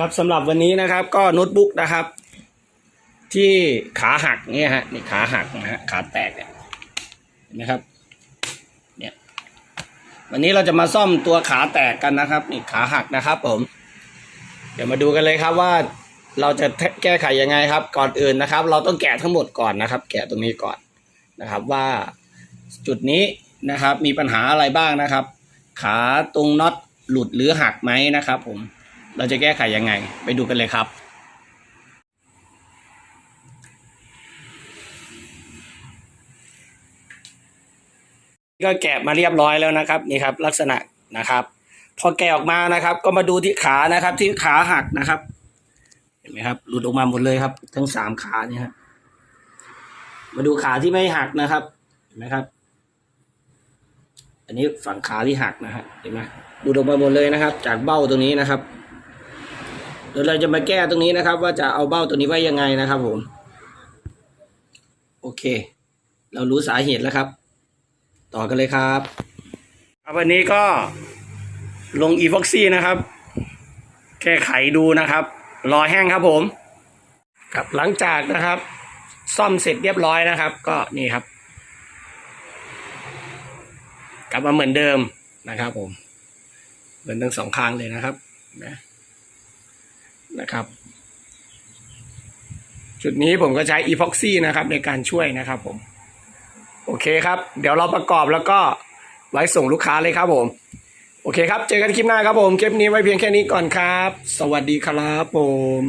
ครับสำหรับวันนี้นะครับก็โน้ตบุ๊กนะครับ ที่ขาหักเนี่ยฮะนี่ขาหักนะฮะขาแตกเนี่ยเห็นไหมครับเนี่ยวันนี้เราจะมาซ่อมตัวขาแตกกันนะครับนี่ขาหักนะครับผม เดี๋ยวมาดูกันเลยครับว่าเราจะแก้ไขยังไงครับ ก่อนอื่นนะครับ เราต้องแกะทั้งหมดก่อนนะครับ แกะตรงนี้ก่อนนะครับว่าจุดนี้นะครับมีปัญหาอะไรบ้างนะครับ ขาตรงน็อตหลุดหรือหักไหมนะครับผม เราจะแก้ไขยังไง ไปดูกันเลยครับ ก็แกะมาเรียบร้อยแล้วนะครับนี่ครับ ลักษณะนะครับ พอแกะออกมานะครับ ก็มาดูที่ขานะครับ ที่ขาหักนะครับ เห็นไหมครับ หลุดออกมาหมดเลยครับ ทั้งสามขาเนี่ยครับมาดูขาที่ไม่หักนะครับ เห็นไหมครับ อันนี้ฝั่งขาที่หักนะฮะเห็นไหมหลุดออกมาหมดเลยนะครับ จากเบ้าตรงนี้นะครับ ดี๋ยวเราจะมาแก้ตรงนี้นะครับ ว่าจะเอาเบ้าตัวนี้ไว้ยังไงนะครับผม โอเค เรารู้สาเหตุแล้วครับ ต่อกันเลยครับครับวันนี้ก็ลงอีฟ็อกซี่นะครับ แก้ไขดูนะครับ รอแห้งครับผมครับหลังจากนะครับ ซ่อมเสร็จเรียบร้อยนะครับ ก็นี่ครับ กลับมาเหมือนเดิมนะครับผม เหมือนทั้งสองข้างเลยนะครับนะ นะครับ จุดนี้ผมก็ใช้อีพ็อกซี่นะครับในการช่วยนะครับผม โอเคครับ เดี๋ยวเราประกอบแล้วก็ไว้ส่งลูกค้าเลยครับผม โอเคครับ เจอกันคลิปหน้าครับผม คลิปนี้ไว้เพียงแค่นี้ก่อนครับ สวัสดีครับผม